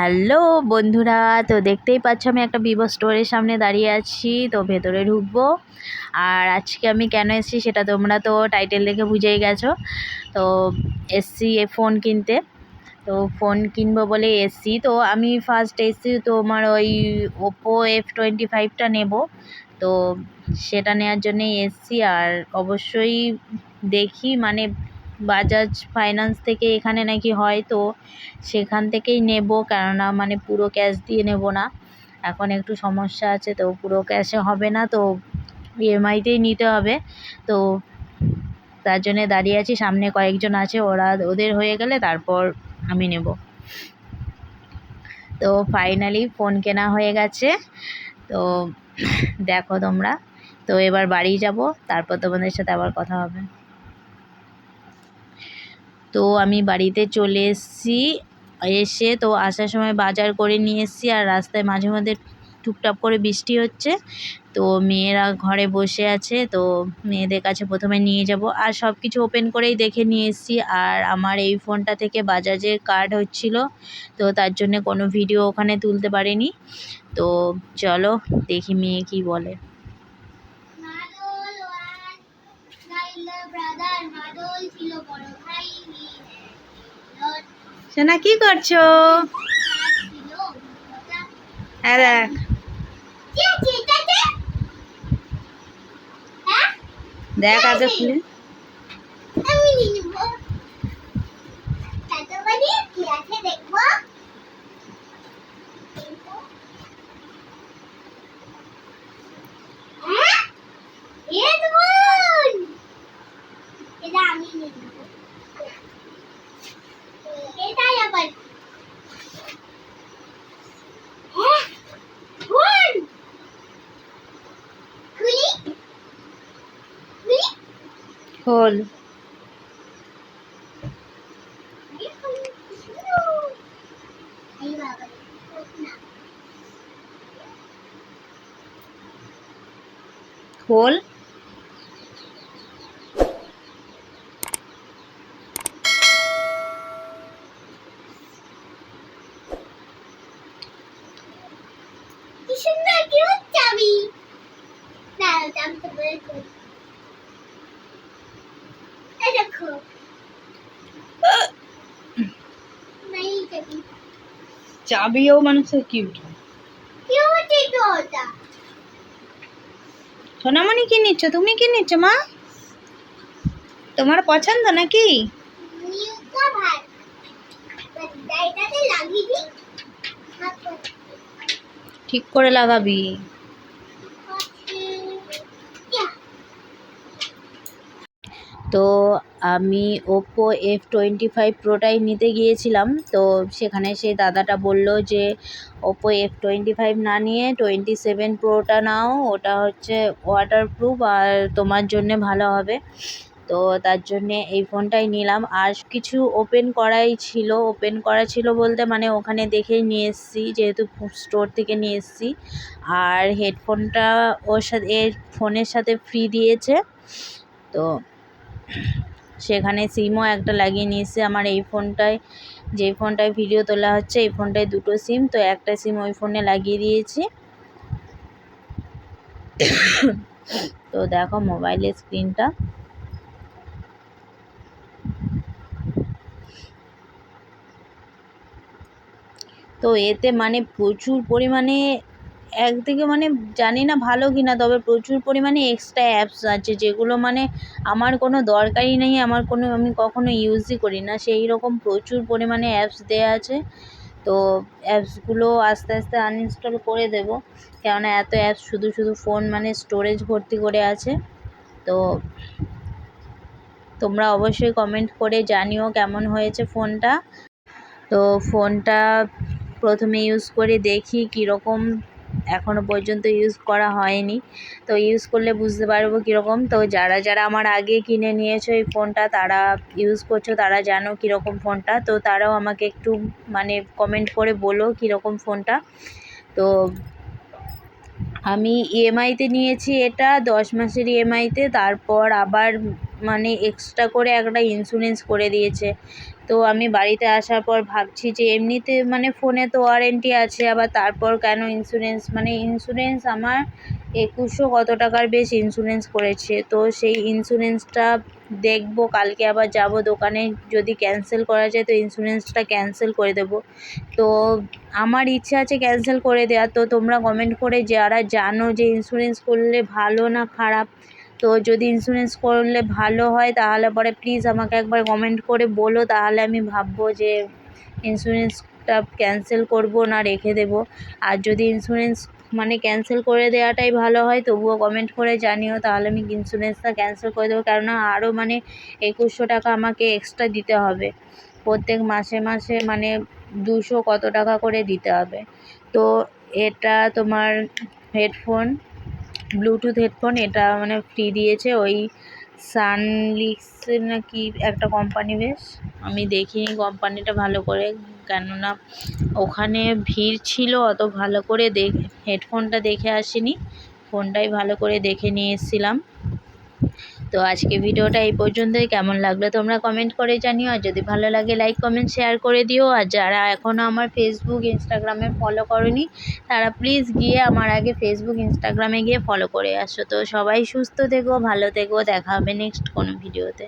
Hello বন্ধুরা, তো দেখতেই পাচ্ছ আমি একটা ভিভো স্টোরের সামনে দাঁড়িয়ে আছি, তো ভেতরে ঢুকবো। আর আজকে আমি কেন এসেছি সেটা তোমরা তো টাইটেল দেখে বুঝেই গেছো। তো এসছি এ ফোন কিনতে। তো ফোন কিনবো বলে এসছি। তো আমি ফার্স্ট এসছি তোমার ওই ওপো এফ টোয়েন্টি ফাইভটা নেব। তো সেটা নেওয়ার জন্যেই এসছি। আর অবশ্যই দেখি মানে বাজাজ ফাইন্যান্স থেকে এখানে নাকি হয়, তো সেখান থেকেই নেব। কেননা মানে পুরো ক্যাশ দিয়ে নেব না। এখন একটু সমস্যা আছে, তো পুরো ক্যাশে হবে না, তো ইএমআইতেই নিতে হবে। তো তার জন্যে দাঁড়িয়ে আছি, সামনে কয়েকজন আছে, ওরা ওদের হয়ে গেলে তারপর আমি নেব। তো ফাইনালি ফোন কেনা হয়ে গেছে। তো দেখো তোমরা। তো এবার বাড়ি যাব, তারপর তোমাদের সাথে আবার কথা হবে। তো আমি বাড়িতে চলে এসেছি। এসে তো আসার সময় বাজার করে নিয়ে এসেছি আর রাস্তায় মাঝে মধ্যে টুপটাপ করে বৃষ্টি হচ্ছে। তো মেয়েরা ঘরে বসে আছে, তো মেয়েদের কাছে প্রথমে নিয়ে যাব। আর সব কিছু ওপেন করেই দেখে নিয়ে এসেছি। আর আমার এই ফোনটা থেকে বাজাজের কার্ড হচ্ছিল, তো তার জন্য কোনো ভিডিও ওখানে তুলতে পারিনি। তো চলো দেখি মেয়ে কি বলে। সোনা কি করছ? হ্যাঁ দেখ। হ্যাঁ? দেখ আগে খুলে আমি নিব তাতো বাড়ি কি আছে দেখব হ্যাঁ এ দুন এটা আমি নিব এটা আবার হ্যাঁ ফোন খুলি খুলি খোল এই বাবা না খোল কি সুন্দর কিউট চাবি না চাবি তো বের করি এই দেখো নাই চাবি চাবিও মানুষের কিউট কিউট সোনামণি কি নিচ্ছ? তুমি কি নিচ্ছ মা? তোমার পছন্দ নাকি। ঠিক করে লাগাবি। তো আমি ওপো এফ টোয়েন্টি ফাইভ প্রোটাই নিতে গিয়েছিলাম। তো সেখানে সেই দাদাটা বলল যে ওপো এফ টোয়েন্টি ফাইভ না নিয়ে টোয়েন্টি সেভেন প্রোটা নাও। ওটা হচ্ছে ওয়াটারপ্রুফ আর তোমার জন্যে ভালো হবে। তো তার জন্যে এই ফোনটাই নিলাম। আর কিছু ওপেন করাই ছিল। ওপেন করা ছিল বলতে মানে ওখানে দেখেই নিয়ে এসেছি, যেহেতু স্টোর থেকে নিয়ে এসেছি। আর হেডফোনটা ওর সাথে, এর ফোনের সাথে ফ্রি দিয়েছে। তো সেখানে সিমও একটা লাগিয়ে নিয়েছে আমার এই ফোনটায়। যে ফোনটায় ভিডিও তোলা হচ্ছে, এই ফোনটায় দুটো সিম তো একটা সিম ওই ফোনে লাগিয়ে দিয়েছি। তো দেখো মোবাইলের স্ক্রিনটা তো এতে মানে প্রচুর পরিমাণে একদিকে মানে জানি না ভালো কি না তবে প্রচুর পরিমাণে এক্সট্রা অ্যাপস আছে যেগুলো মানে আমার কোনো দরকারই নেই, আমার কোনো, আমি কখনো ইউজই করি না। সেই রকম প্রচুর পরিমাণে অ্যাপস দেওয়া আছে, তো অ্যাপসগুলো আস্তে আস্তে আনইনস্টল করে দেবো। কেননা এত অ্যাপস শুধু শুধু ফোন মানে স্টোরেজ ভর্তি করে আছে, তো তোমরা অবশ্যই কমেন্ট করে জানিও কেমন হয়েছে ফোনটা তো ফোনটা প্রথমে ইউজ করে দেখি কীরকম এখনও পর্যন্ত ইউজ করা হয়নি। তো ইউজ করলে বুঝতে পারব কীরকম। তো যারা যারা আমার আগে কিনে নিয়েছো এই ফোনটা, তারা ইউজ করছ, তারা জানো কীরকম ফোনটা। তো তারাও আমাকে একটু মানে কমেন্ট করে বলো কীরকম ফোনটা। তো আমি ইএমআইতে নিয়েছি এটা, দশ মাসের ইএমআইতে তারপর আবার মানে এক্সট্রা করে একটা ইন্স্যুরেন্স করে দিয়েছে। তো আমি বাড়িতে আসার পর ভাবছি যে এমনিতে মানে ফোনে তো ওয়ারেন্টি আছে, আবার তারপর কেন ইন্স্যুরেন্স মানে ইন্স্যুরেন্স আমার একুশশো কত টাকার বেশ ইন্স্যুরেন্স করেছে। তো সেই ইন্স্যুরেন্সটা দেখব, কালকে আবার যাব দোকানে, যদি ক্যান্সেল করা যায় তো ইন্স্যুরেন্সটা ক্যান্সেল করে দেবো। তো আমার ইচ্ছা আছে ক্যান্সেল করে দেওয়ার, তো তোমরা কমেন্ট করে যারা জানো যে ইন্স্যুরেন্স করলে ভালো না খারাপ তো যদি ইন্স্যুরেন্স করলে ভালো হয়, তাহলে পরে প্লিজ আমাকে একবার কমেন্ট করে বলো। তাহলে আমি ভাববো যে ইন্স্যুরেন্সটা ক্যান্সেল করব না রেখে দেবো। আর যদি ইন্স্যুরেন্স মানে ক্যান্সেল করে দেওয়াটাই ভালো হয়, তবুও কমেন্ট করে জানিও, তাহলে আমি ইন্স্যুরেন্সটা ক্যান্সেল করে দেবো। কেননা আরও মানে একুশশো টাকা আমাকে এক্সট্রা দিতে হবে। প্রত্যেক মাসে মাসে মানে দুশো কত টাকা করে দিতে হবে। তো এটা তোমার হেডফোন ব্লুটুথ হেডফোন এটা মানে ফ্রি দিয়েছে ওই সানলিক্স না কি একটা কোম্পানি বেশ। আমি দেখিনি কোম্পানিটা ভালো করে, কেননা ওখানে ভিড় ছিল অত ভালো করে দেখ হেডফোনটা দেখে আসিনি। ফোনটাই ভালো করে দেখে নিয়ে এসেছিলাম। তো আজকে ভিডিওটা এই পর্যন্তই। কেমন লাগল তোমরা কমেন্ট করে জানিও। আর যদি ভালো লাগে লাইক কমেন্ট শেয়ার করে দিও। আর যারা এখনও আমার ফেসবুক ইনস্টাগ্রামে ফলো করনি, তারা প্লিজ গিয়ে আমার আগে ফেসবুক ইনস্টাগ্রামে গিয়ে ফলো করে আসো। তো সবাই সুস্থ থেকো, ভালো থেকো। দেখা হবে নেক্সট কোনো ভিডিওতে।